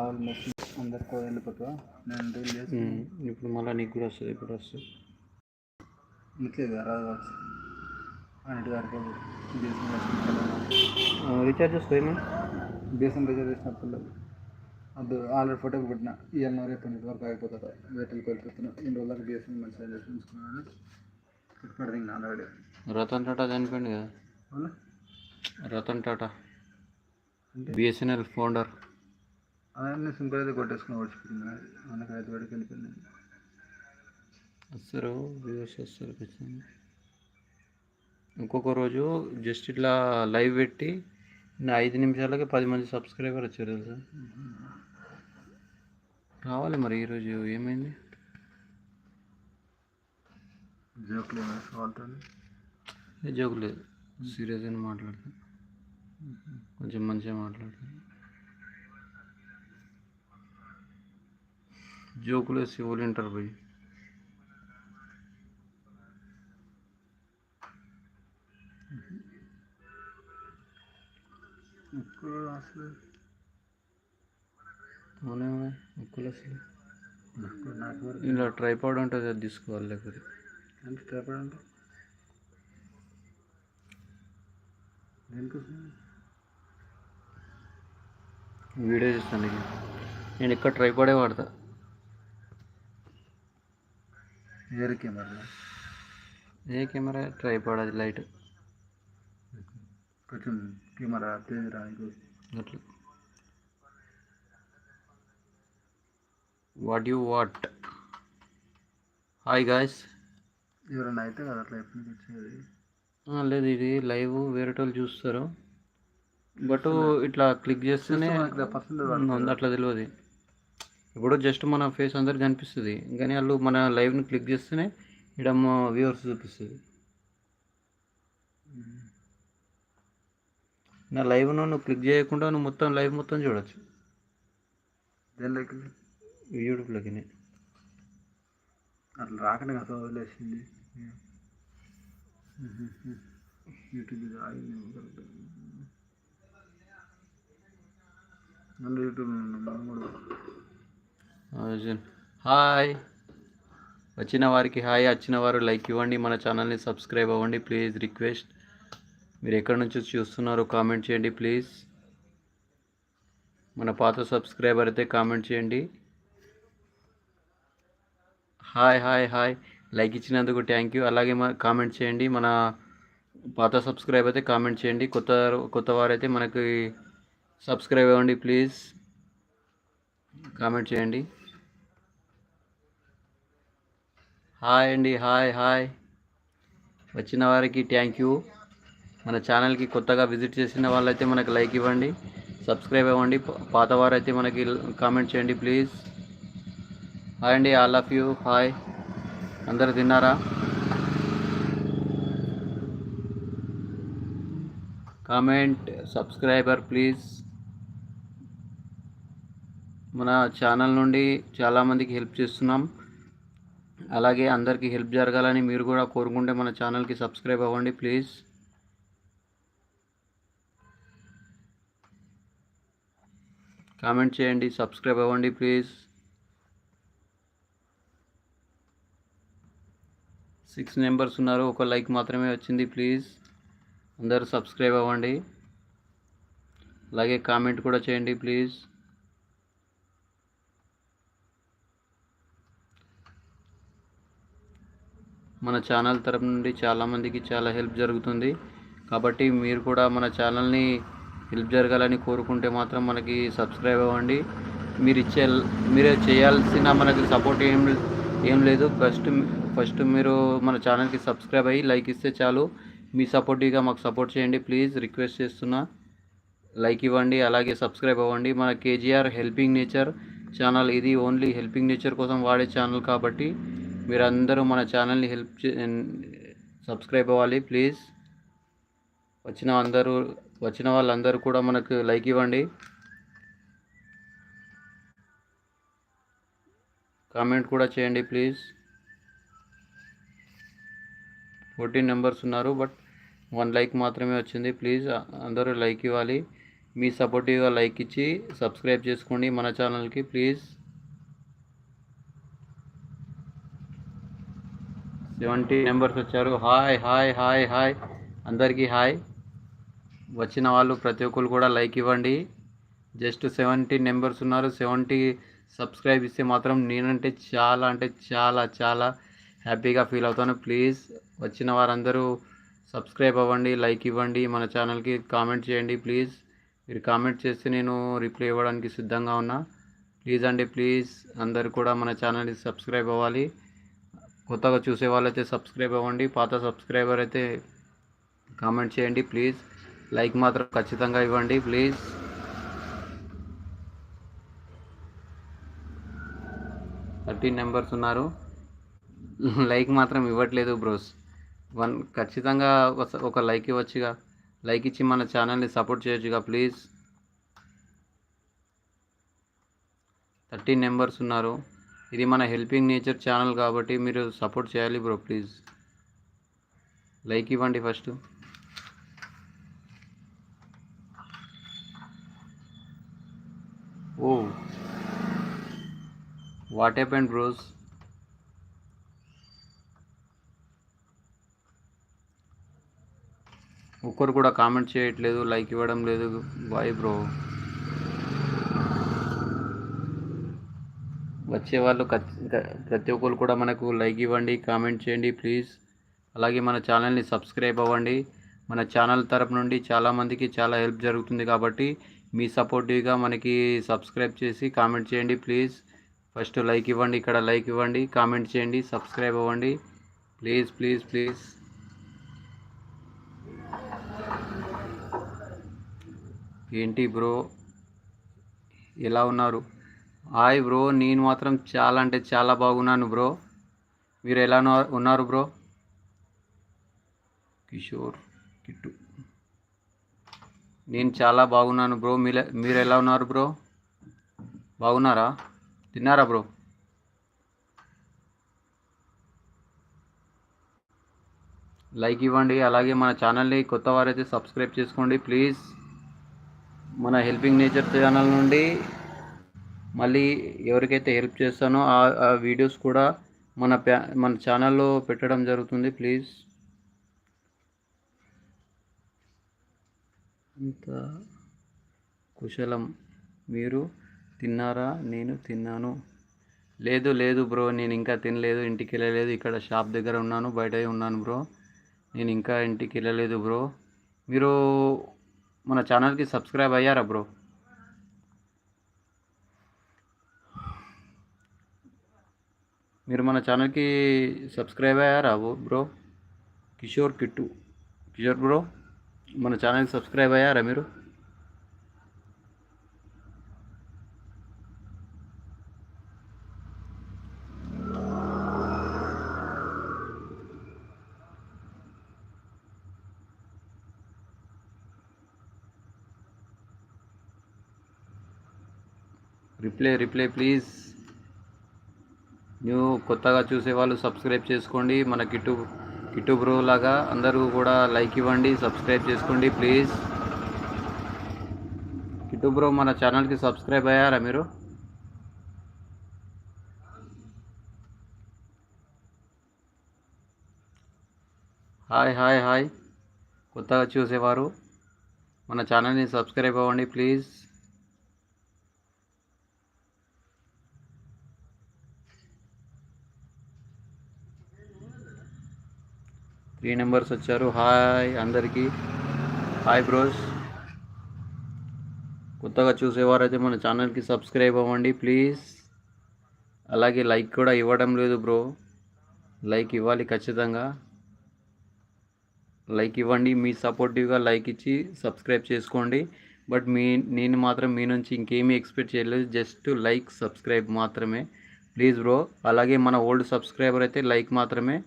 Almost అందరికీ వెళ్ళిపోతా నేను రీల్ చేసి ఉమ్, ఇప్పుడు మళ్ళీ నీకు కూడా వస్తుంది ఇప్పుడు వస్తుంది. ఇట్లేదు రాదు కావచ్చు. అన్నిటి బీఎస్ఎన్ రీఛార్జ్ వస్తుంది బీఎస్ఎన్ రిజర్వ్ చేసినప్పుడు అది ఆల్రెడీ ఫోటోకి పెట్టిన. ఇవన్నీ రేపు ఇప్పటి వరకు అయిపోతుంది వేటలు కోల్పోతున్నా ఇన్ని రోజులకు బీఎస్ఎన్ మంచిగా చేసి ఉంచుకున్నాను ఇప్పుడు ఇంకా ఆల్రెడీ. రతన్ టాటా చనిపోయింది కదా. రతన్ టాటా. అంటే బిఎస్ఎన్ఎల్ ఫౌండర్. అవన్నీ సింపుల్ అయితే కొట్టేసుకుని ఓడిచిపోయింది మనకు ఐదు వేడికి వెళ్ళిపోయింది. వస్తారు వ్యూవర్స్ వస్తారు ఖచ్చితంగా. ఇంకొక రోజు జస్ట్ ఇట్లా లైవ్ పెట్టి ఐదు నిమిషాలకి పది మంది సబ్స్క్రైబర్ వచ్చారు తెలుసా? రావాలి మరి ఈరోజు ఏమైంది? సాల్ట్ ఏ జోక్ లేదు. సీరియస్ అని మాట్లాడతాను కొంచెం మంచిగా మాట్లాడతాను జోకులు వేసి ఎవరు వింటారు పోయి ఎక్కువ అసలు అవునే ఎక్కువ అసలు నాకు నాకు వరకు ఇలా ట్రైపాడ్ ఉంటుంది అది తీసుకోవాలి లేకపోతే ఎంత ట్రైపాడ్ అంటే దేనికోసం వీడియో చేస్తాను నీకు నేను ఇక్కడ ట్రైపాడే వాడతా వేరే కెమెరా? ఏ కెమెరా? ట్రైపాడ్ అది లైట్. కొంచెం కెమెరా తేజ్ రానికి. What you what hi guys ఎవరైనా అయితే కదా అట్లా ఎప్పటి నుంచి వచ్చేది? లేదు ఇది లైవ్ వేరే వాళ్ళు చూస్తారు. బట్ ఇట్లా క్లిక్ చేస్తేనే అట్లా తెలియదు ఇప్పుడు జస్ట్ మన ఫేస్ అందరికి కనిపిస్తుంది. కానీ వాళ్ళు మన లైవ్ని క్లిక్ చేస్తేనే ఇక్కడ వ్యూవర్స్ చూపిస్తుంది. నా లైవ్ను నువ్వు క్లిక్ చేయకుండా నువ్వు మొత్తం లైవ్ మొత్తం చూడొచ్చు. దేనిలోకి యూట్యూబ్లోకి అట్లా రాకనే కదా వదిలేసింది. యూట్యూబ్ మళ్ళీ యూట్యూబ్ మనం కూడా హాయ్. వచ్చిన వారికి హాయ్ వచ్చిన వారు లైక్ ఇవ్వండి మన ఛానల్ని సబ్స్క్రైబ్ అవ్వండి ప్లీజ్ రిక్వెస్ట్. మీరు ఎక్కడి నుంచి చూస్తున్నారో కామెంట్ చేయండి ప్లీజ్. మన పాత సబ్స్క్రైబర్ అయితే కామెంట్ చేయండి. Hi hi hi. లైక్ ఇచ్చినందుకు థ్యాంక్ యూ. అలాగే కామెంట్ చేయండి మన పాత సబ్స్క్రైబ్ అయితే కామెంట్ చేయండి. కొత్త కొత్త వారైతే మనకి సబ్స్క్రైబ్ అవ్వండి ప్లీజ్. కామెంట్ చేయండి. హాయ్ అండి హాయ్ హాయ్. వచ్చిన వారికి థ్యాంక్ యూ మన ఛానల్కి కొత్తగా విజిట్ చేసిన వాళ్ళైతే మనకు లైక్ ఇవ్వండి సబ్స్క్రైబ్ అవ్వండి. పాత వారైతే మనకి కామెంట్ చేయండి ప్లీజ్ హాయ్ అండి ఆల్ ఆఫ్ యూ హాయ్ అందరు తిన్నారా? కామెంట్ సబ్స్క్రైబర్ ప్లీజ్ మన ఛానల్ నుండి చాలామందికి హెల్ప్ చేస్తున్నాం. అలాగే అందరికీ హెల్ప్ జరగాలని మీరు కూడా కోరుకుంటే మన ఛానల్కి సబ్స్క్రైబ్ అవ్వండి ప్లీజ్. కామెంట్ చేయండి సబ్స్క్రైబ్ అవ్వండి ప్లీజ్. సిక్స్ మెంబర్స్ ఉన్నారు ఒక లైక్ మాత్రమే వచ్చింది ప్లీజ్. అందరూ సబ్స్క్రైబ్ అవ్వండి. అలాగే కామెంట్ కూడా చేయండి ప్లీజ్. మన ఛానల్ తరపు నుండి చాలామందికి చాలా హెల్ప్ జరుగుతుంది. కాబట్టి మీరు కూడా మన ఛానల్ని హెల్ప్ జరగాలని కోరుకుంటే మాత్రం మనకి సబ్స్క్రైబ్ అవ్వండి. మీరు ఇచ్చే మీరు చేయాల్సిన మనకి సపోర్ట్ ఏం ఏం లేదు. ఫస్ట్ ఫస్ట్ మీరు మన ఛానల్కి సబ్స్క్రైబ్ అయ్యి లైక్ ఇస్తే చాలు. మీ సపోర్టివ్గా మాకు సపోర్ట్ చేయండి. ప్లీజ్ రిక్వెస్ట్ చేస్తున్నా. లైక్ ఇవ్వండి. అలాగే సబ్స్క్రైబ్ అవ్వండి. మన కేజీఆర్ హెల్పింగ్ నేచర్ ఛానల్. ఇది ఓన్లీ హెల్పింగ్ నేచర్ కోసం వాడే ఛానల్ కాబట్టి మీరందరూ మన ఛానల్ని హెల్ప్ చే సబ్స్క్రైబ్ అవ్వాలి ప్లీజ్. వచ్చిన అందరూ వచ్చిన వాళ్ళందరూ కూడా మనకు లైక్ ఇవ్వండి. కామెంట్ కూడా చేయండి ప్లీజ్. ఫోర్టీన్ నెంబర్స్ ఉన్నారు బట్ వన్ లైక్ మాత్రమే వచ్చింది ప్లీజ్. అందరూ లైక్ ఇవ్వాలి. మీ సపోర్టివ్గా లైక్ ఇచ్చి సబ్స్క్రైబ్ చేసుకోండి మన ఛానల్కి ప్లీజ్. సెవెంటీ మెంబర్స్ వచ్చారు. Hi hi hi hi. అందరికీ హాయ్. వచ్చిన వాళ్ళు ప్రతి ఒక్కరు కూడా లైక్ ఇవ్వండి. జస్ట్ సెవెంటీ నెంబర్స్ ఉన్నారు. సెవెంటీ సబ్స్క్రైబ్ ఇస్తే మాత్రం నేనంటే చాలా అంటే చాలా చాలా హ్యాపీగా ఫీల్ అవుతాను. ప్లీజ్ వచ్చిన వారందరూ సబ్స్క్రైబ్ అవ్వండి లైక్ ఇవ్వండి. మన ఛానల్కి కామెంట్ చేయండి ప్లీజ్. మీరు కామెంట్ చేస్తే నేను రిప్లై ఇవ్వడానికి సిద్ధంగా ఉన్నా. ప్లీజ్ అండి ప్లీజ్. అందరు కూడా మన ఛానల్ని సబ్స్క్రైబ్ అవ్వాలి. కొత్తగా చూసే వాళ్ళైతే సబ్స్క్రైబ్ అవ్వండి. పాత సబ్స్క్రైబర్ అయితే కామెంట్ చేయండి ప్లీజ్ లైక్ మాత్రం ఖచ్చితంగా ఇవ్వండి ప్లీజ్ థర్టీన్ నెంబర్స్ ఉన్నారు. లైక్ మాత్రం ఇవ్వట్లేదు బ్రోస్ వన్ ఖచ్చితంగా ఒక- లైక్ ఇవ్వచ్చుగా. లైక్ ఇచ్చి మన ఛానల్ని సపోర్ట్ చేయొచ్చుగా ప్లీజ్ థర్టీన్ నెంబర్స్ ఉన్నారు. ఇది మన హెల్పింగ్ నేచర్ ఛానల్ కాబట్టి మీరు సపోర్ట్ చేయాలి బ్రో ప్లీజ్. లైక్ ఇవ్వండి first. Oh. What happened bros ఒక్కరు కూడా కామెంట్ చేయట్లేదు లైక్ ఇవ్వడం లేదు. బాయ్ బ్రో వచ్చే వాళ్ళు ప్రతి ఒక్కరు కూడా మనకు లైక్ ఇవ్వండి కామెంట్ చేయండి ప్లీజ్. అలాగే మన ఛానల్ని సబ్స్క్రైబ్ అవ్వండి. మన ఛానల్ తరపు నుండి చాలామందికి చాలా హెల్ప్ జరుగుతుంది కాబట్టి మీ సపోర్టివ్గా మనకి సబ్స్క్రైబ్ చేసి కామెంట్ చేయండి ప్లీజ్. ఫస్ట్ లైక్ ఇవ్వండి ఇక్కడ లైక్ ఇవ్వండి కామెంట్ చేయండి సబ్స్క్రైబ్ అవ్వండి. Please please please. ఏంటి బ్రో? ఎలా ఉన్నారు? హాయ్ బ్రో నేను మాత్రం చాలా అంటే చాలా బాగున్నాను బ్రో. మీరు ఎలా ఉన్నారు బ్రో? కిషోర్ కిట్టు. నేను చాలా బాగున్నాను బ్రో. మీరు మీరు ఎలా ఉన్నారు బ్రో? బాగున్నారా? తిన్నారా బ్రో? లైక్ ఇవ్వండి. అలాగే మన ఛానల్ని కొత్త వారైతే సబ్స్క్రైబ్ చేసుకోండి ప్లీజ్. మన హెల్పింగ్ నేచర్ ఛానల్ నుండి మళ్ళీ ఎవరికైతే హెల్ప్ చేస్తానో ఆ ఆ వీడియోస్ కూడా మన ప్యా మన ఛానల్లో పెట్టడం జరుగుతుంది. ప్లీజ్. అంత కుశలం. మీరు తిన్నారా? నేను తిన్నాను. లేదు లేదు బ్రో నేను ఇంకా తినలేదు. ఇంటికి వెళ్ళలేదు. ఇక్కడ షాప్ దగ్గర ఉన్నాను. బయట ఉన్నాను బ్రో. నేను ఇంకా ఇంటికి వెళ్ళలేదు బ్రో. మీరు మన ఛానల్కి సబ్స్క్రైబ్ అయ్యారా బ్రో? మీరు మన ఛానల్కి సబ్స్క్రైబ్ అయ్యారా బ్రో కిషోర్ కిట్టు కిషోర్ బ్రో మన ఛానల్కి సబ్స్క్రైబ్ అయ్యారా మీరు రిప్లై రిప్లై ప్లీజ్ న్యూ కొత్తగా చూసే వాళ్ళు సబ్స్క్రైబ్ చేసుకోండి. మన కిట్టు కిట్టు బ్రో లాగా అందరూ కూడా లైక్ ఇవ్వండి సబ్స్క్రైబ్ చేసుకోండి ప్లీజ్. కిట్టు బ్రో మన ఛానల్కి సబ్స్క్రైబ్ అయ్యారా మీరు? Hi hi hi. కొత్తగా చూసేవారు మన ఛానల్ని సబ్స్క్రైబ్ అవ్వండి ప్లీజ్. త్రీ నెంబర్స్ వచ్చారు. హాయ్ అందరికీ. Hi bros. కొత్తగా చూసేవారైతే మన ఛానల్కి సబ్స్క్రైబ్ అవ్వండి ప్లీజ్. అలాగే లైక్ కూడా ఇవ్వడం లేదు బ్రో. లైక్ ఇవ్వాలి ఖచ్చితంగా. లైక్ ఇవ్వండి మీ సపోర్టివ్గా లైక్ ఇచ్చి సబ్స్క్రైబ్ చేసుకోండి. బట్ మీ నేను మాత్రం మీ నుంచి ఇంకేమీ ఎక్స్పెక్ట్ చేయలేదు. జస్ట్ లైక్ సబ్స్క్రైబ్ మాత్రమే. Please bro. అలాగే మన ఓల్డ్ సబ్స్క్రైబర్ అయితే లైక్ మాత్రమే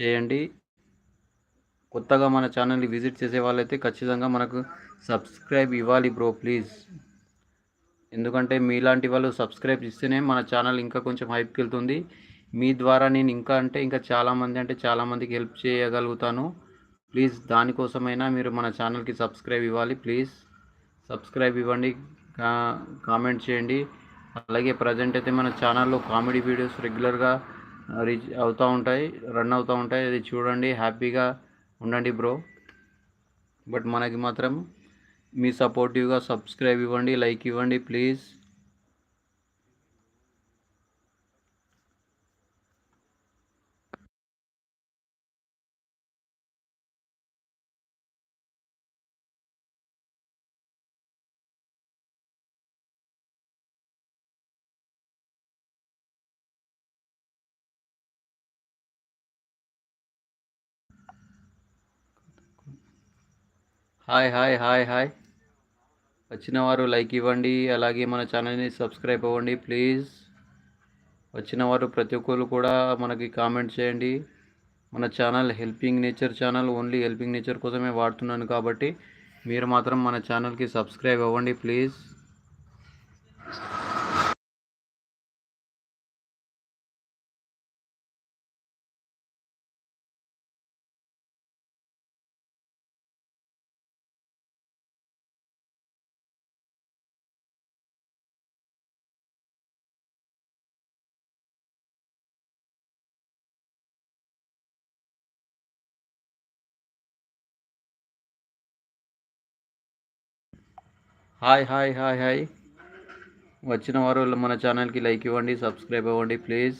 చేయండి. కొత్తగా మన ఛానల్ని విజిట్ చేసే వాళ్ళైతే ఖచ్చితంగా మనకు సబ్స్క్రైబ్ ఇవ్వాలి బ్రో ప్లీజ్. ఎందుకంటే మీలాంటి వాళ్ళు సబ్స్క్రైబ్ ఇస్తేనే మన ఛానల్ ఇంకా కొంచెం హైప్కి వెళ్తుంది. మీ ద్వారా నేను ఇంకా అంటే ఇంకా చాలామంది అంటే చాలామందికి హెల్ప్ చేయగలుగుతాను. ప్లీజ్ దానికోసమైనా మీరు మన ఛానల్కి సబ్స్క్రైబ్ ఇవ్వాలి ప్లీజ్. సబ్స్క్రైబ్ ఇవ్వండి కామెంట్ చేయండి. అలాగే ప్రజెంట్ అయితే మన ఛానల్లో కామెడీ వీడియోస్ రెగ్యులర్గా రీచ్ అవుతూ ఉంటాయి రన్ అవుతూ ఉంటాయి. అది చూడండి హ్యాపీగా ఉండండి బ్రో. బట్ మనకి మాత్రం మీ సపోర్టివ్గా సబ్స్క్రైబ్ ఇవ్వండి లైక్ ఇవ్వండి please. Hi hi hi hi. వచ్చిన వారు లైక్ ఇవ్వండి అలాగే మన ఛానల్ని సబ్స్క్రైబ్ అవ్వండి ప్లీజ్. వచ్చిన వారు ప్రతి ఒక్కరు కూడా మనకి కామెంట్ చేయండి. మన channel helping nature channel only helping nature కోసమే వాడుతున్నాను కాబట్టి మీరు మాత్రం మన ఛానల్కి సబ్స్క్రైబ్ అవ్వండి please. Hi hi hi hi. వచ్చిన వారు మన ఛానల్కి లైక్ ఇవ్వండి సబ్స్క్రైబ్ అవ్వండి ప్లీజ్.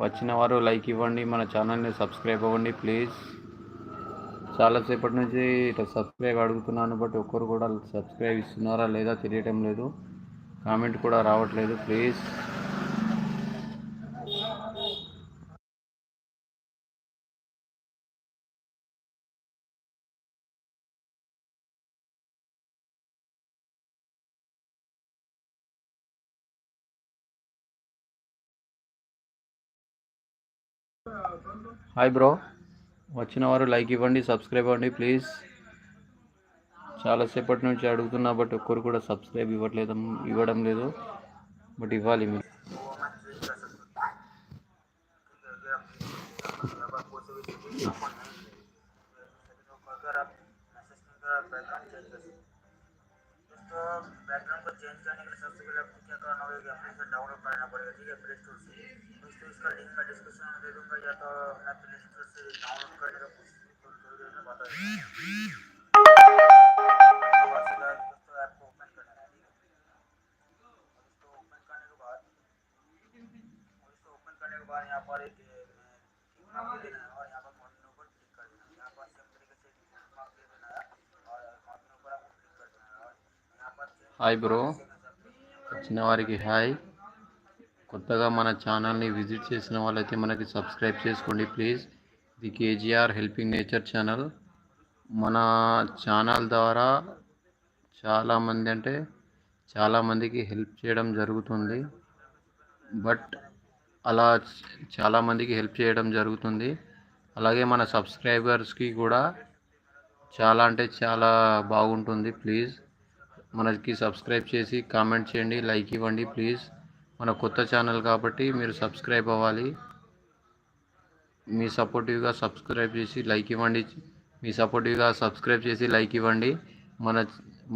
వచ్చిన వారు లైక్ ఇవ్వండి మన ఛానల్ని సబ్స్క్రైబ్ అవ్వండి ప్లీజ్. చాలాసేపటి నుంచి ఇట్లా సబ్స్క్రైబ్ అడుగుతున్నాను బట్ ఒక్కరు కూడా సబ్స్క్రైబ్ ఇస్తున్నారా లేదా తెలియటం లేదు. కామెంట్ కూడా రావట్లేదు ప్లీజ్. హాయ్ బ్రో వచ్చిన వారు లైక్ ఇవ్వండి సబ్స్క్రైబ్ అవ్వండి ప్లీజ్ చాలాసేపటి నుంచి అడుగుతున్నా బట్ ఒక్కరు కూడా సబ్స్క్రైబ్ ఇవ్వట్లేదు ఇవ్వడం లేదు బట్ ఇవ్వాలి మీరు अगर आप मैसेज का बैकग्राउंड चेंज कर सकते दोस्तों बैकग्राउंड को चेंज करने के लिए सबसे पहले आपको क्या करना होगा कि एप्लीकेशन डाउनलोड करना पड़ेगा ठीक है प्ले स्टोर से तो इसका लिंक मैं डिस्क्रिप्शन में दे दूँगा या तो ऐप प्ले स्टोर से डाउनलोड कर देना है। यहाँ कर देना है और यहाँ हाय ब्रो चिनावारी की हाय కొత్తగా మన ఛానల్ని విజిట్ చేసిన వాళ్ళైతే మనకి సబ్స్క్రైబ్ చేసుకోండి ప్లీజ్. ఇది కేజీఆర్ హెల్పింగ్ నేచర్ ఛానల్. మన ఛానల్ ద్వారా చాలామంది అంటే చాలామందికి హెల్ప్ చేయడం జరుగుతుంది. బట్ అలా చాలామందికి హెల్ప్ చేయడం జరుగుతుంది. అలాగే మన సబ్స్క్రైబర్స్కి కూడా చాలా అంటే చాలా బాగుంటుంది ప్లీజ్. మనకి సబ్స్క్రైబ్ చేసి కామెంట్ చేయండి లైక్ ఇవ్వండి ప్లీజ్. మన కొత్త ఛానల్ కాబట్టి మీరు సబ్స్క్రైబ్ అవ్వాలి. మీ సపోర్టివ్గా సబ్స్క్రైబ్ చేసి లైక్ ఇవ్వండి. మీ సపోర్టివ్గా సబ్స్క్రైబ్ చేసి లైక్ ఇవ్వండి. మన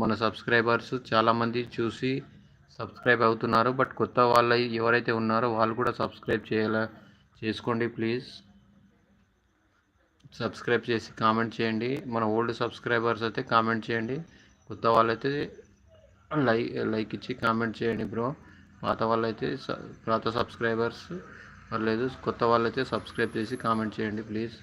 మన సబ్స్క్రైబర్స్ చాలామంది చూసి సబ్స్క్రైబ్ అవుతున్నారు. బట్ కొత్త వాళ్ళ ఎవరైతే ఉన్నారో వాళ్ళు కూడా సబ్స్క్రైబ్ చేయాల చేసుకోండి ప్లీజ్. సబ్స్క్రైబ్ చేసి కామెంట్ చేయండి. మన ఓల్డ్ సబ్స్క్రైబర్స్ అయితే కామెంట్ చేయండి. కొత్త వాళ్ళైతే లైక్ లైక్ ఇచ్చి కామెంట్ చేయండి బ్రో. పాత వాళ్ళైతే పాత సబ్స్క్రైబర్స్ లేదు కొత్త వాళ్ళైతే సబ్స్క్రైబ్ చేసి కామెంట్ చేయండి ప్లీజ్.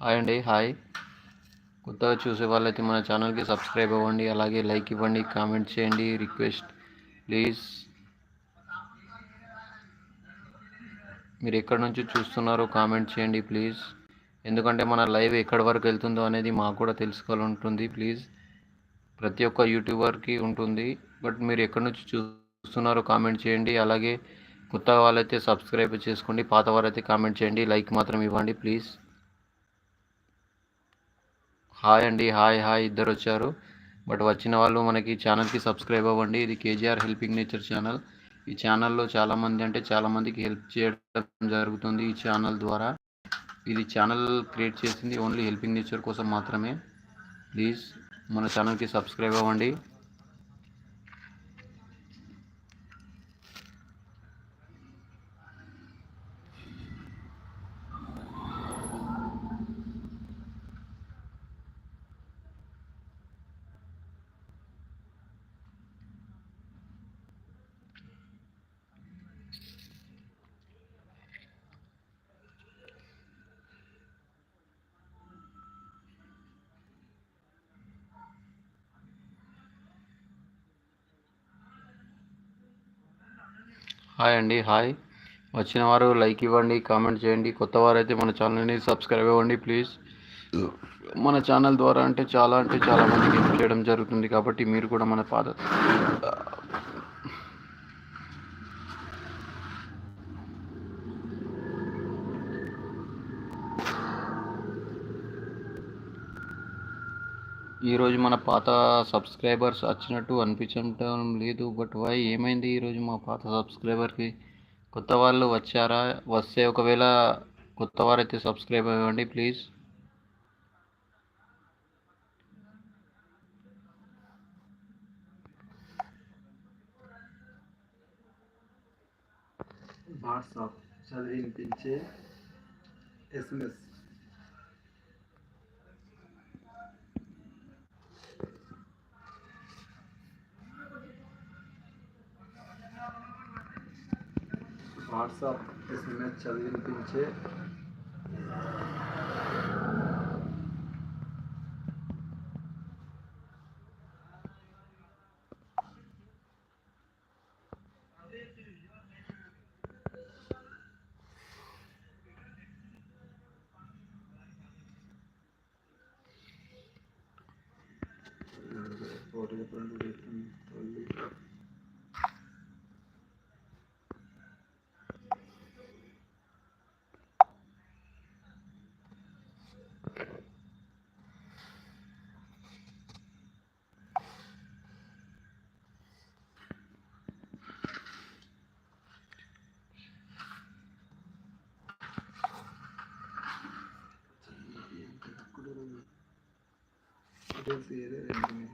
హాయ్ అండి హాయ్ కొత్తగా చూసే వాళ్ళైతే మన ఛానల్కి సబ్స్క్రైబ్ అవ్వండి అలాగే లైక్ ఇవ్వండి కామెంట్ చేయండి రిక్వెస్ట్. ప్లీజ్. మీరు ఎక్కడి నుంచి చూస్తున్నారో కామెంట్ చేయండి ప్లీజ్. ఎందుకంటే మన లైవ్ ఎక్కడి వరకు వెళ్తుందో అనేది మాకు కూడా తెలుసుకోవాలంటుంది ప్లీజ్. ప్రతి ఒక్క యూట్యూబర్కి ఉంటుంది బట్ మీరు ఎక్కడి నుంచి చూస్తున్నారో కామెంట్ చేయండి అలాగే కొత్త వాళ్ళైతే సబ్స్క్రైబ్ చేసుకోండి పాత వారైతే కామెంట్ చేయండి లైక్ మాత్రం ఇవ్వండి ప్లీజ్. హాయ్ అండి హాయ్ హాయ్ ఇద్దరు వచ్చారు. బట్ వచ్చిన వాళ్ళు మనకి ఛానల్కి సబ్స్క్రైబ్ అవ్వండి. ఇది కేజీఆర్ హెల్పింగ్ నేచర్ ఛానల్. ఈ ఛానల్లో చాలామంది అంటే చాలామందికి హెల్ప్ చేయడం జరుగుతుంది ఈ ఛానల్ ద్వారా. ఇది ఛానల్ క్రియేట్ చేసింది ఓన్లీ హెల్పింగ్ నేచర్ కోసం మాత్రమే. ప్లీజ్ మన ఛానల్కి సబ్స్క్రైబ్ అవ్వండి. హాయ్ అండి హాయ్. వచ్చిన వారు లైక్ ఇవ్వండి కామెంట్ చేయండి. కొత్త వారైతే మన ఛానల్ని సబ్స్క్రైబ్ అవ్వండి ప్లీజ్. మన ఛానల్ ద్వారా అంటే చాలా అంటే చాలా మందికి హెల్ప్ చేయడం జరుగుతుంది కాబట్టి మీరు కూడా మన పాత ఈరోజు మన పాత సబ్స్క్రైబర్స్ వచ్చినట్టు అనిపించడం లేదు బట్ వై ఏమైంది ఈరోజు మా పాత సబ్స్క్రైబర్కి? కొత్త వాళ్ళు వచ్చారా? వస్తే ఒకవేళ కొత్త వారైతే సబ్స్క్రైబ్ అవ్వండి ప్లీజ్. వాట్సాప్ చదివినిపించే ఎస్ఎంఎస్. వాట్సాప్ ఎస్ఎంఎస్ చదివినిపించే ఒకటి రెండు తొమ్మిది డీటెయిల్స్ ఏదే రెండు అటు theatre and